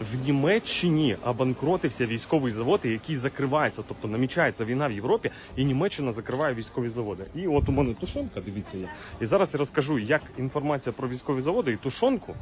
в Німеччині обанкротився військовий завод, який закривається. Тобто намічається війна в Європі, і Німеччина закриває військові заводи. І от у мене тушонка, дивіться я. І зараз я розкажу, як інформація про військові заводи і тушонку.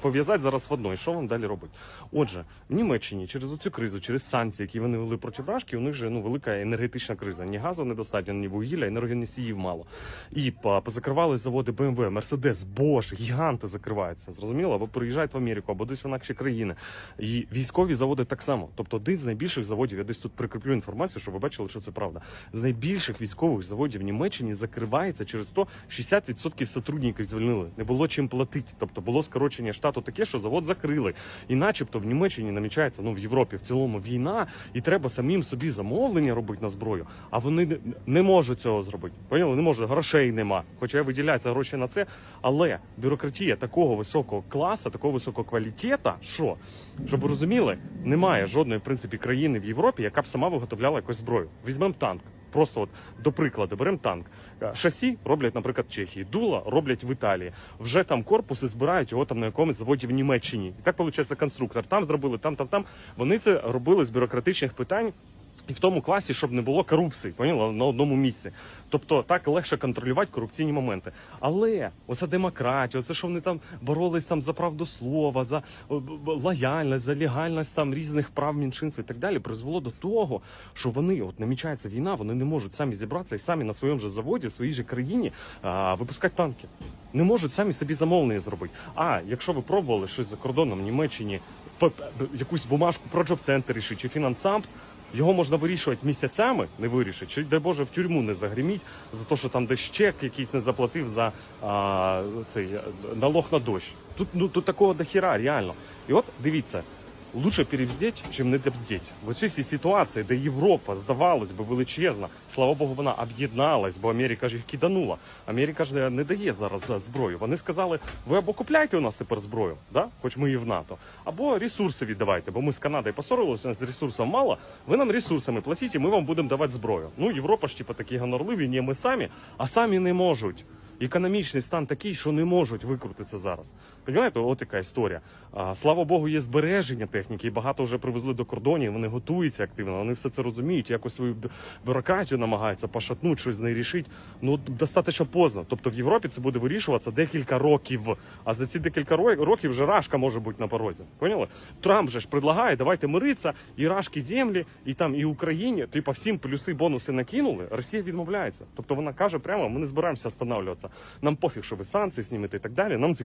Пов'язати зараз в одно, і що вам далі робить? Отже, в Німеччині через оцю кризу, через санкції, які вони вели проти Рашки, у них же ну велика енергетична криза. Ні газу недостатньо, ні вугілля, енергоносіїв мало. І позакривали заводи BMW, Mercedes, Bosch, гіганти закриваються. Зрозуміло? Або приїжджають в Америку, або десь в інакші країни. І військові заводи так само. Тобто, один з найбільших заводів, я десь тут прикріплю інформацію, щоб ви бачили, що це правда. З найбільших військових заводів в Німеччині закривається через то 60% сотрудників звільнили. Не було чим платити. Тобто було скорочення штату таке, що завод закрили. І начебто в Німеччині намічається, ну в Європі в цілому війна, і треба самим собі замовлення робити на зброю. А вони не- можуть цього зробити. Поняли? Не можуть, грошей нема. Хоча виділяються гроші на це. Але бюрократія такого високого класу, такого високого квалітета, що, щоб ви розуміли, немає жодної в принципі країни в Європі, яка б сама виготовляла якусь зброю. Візьмемо танк. Просто от до прикладу, беремо танк. Е, Шасі роблять, наприклад, в Чехії, дула роблять в Італії. Вже там корпуси збирають його там на якомусь заводі в Німеччині. І так виходить конструктор. Там зробили, там, там, там. Вони це робили з бюрократичних питань. І в тому класі, щоб не було корупції, поняла, на одному місці. Тобто так легше контролювати корупційні моменти. Але оця демократія, оце що вони там боролись там за правду слова, за лояльність, за легальність там різних прав меншинств і так далі, призвело до того, що вони, от намічається війна, вони не можуть самі зібратися і самі на своєму же заводі, в своїй же країні а, випускати танки. Не можуть самі собі замовлення зробити. А якщо ви пробували щось за кордоном в Німеччині, якусь бумажку про джоб-центр чи фінансамп, його можна вирішувати місяцями, не вирішить, чи дай Боже в тюрму не загриміть за те, що там десь чек якийсь не заплатив за а, цей е, налог на дощ. Тут ну тут такого дохіра, реально. І от дивіться. Лучше перебздеть, чим не добздеть. В оцій всій ситуації, де Європа, здавалось би, величезна, слава Богу, вона об'єдналась, бо Америка ж їх киданула. Америка ж не дає зараз за зброю. Вони сказали, ви або купляйте у нас тепер зброю, да? хоч ми і в НАТО, або ресурси віддавайте, бо ми з Канадою посорилися, у нас ресурсів мало, ви нам ресурсами платіть, і ми вам будемо давати зброю. Ну, Європа ж типу, такі гонорливі, ні, ми самі, а самі не можуть. Економічний стан такий, що не можуть викрутитися зараз. Понимаєте, от яка історія. Слава Богу, є збереження техніки, і багато вже привезли до кордонів. Вони готуються активно. Вони все це розуміють. Якось свою бюрократію намагаються пошатнути, щось з нею рішити. Ну достатньо поздно. Тобто в Європі це буде вирішуватися декілька років. А за ці декілька ро- років вже рашка може бути на порозі. Поняли? Трамп же ж предлагає, давайте миритися, і рашки землі, і там і Україні. Типа всім плюси, бонуси накинули. Росія відмовляється. Тобто вона каже прямо: ми не збираємося останавливатися. Нам пофіг, що ви санкції знімете і так далі. Нам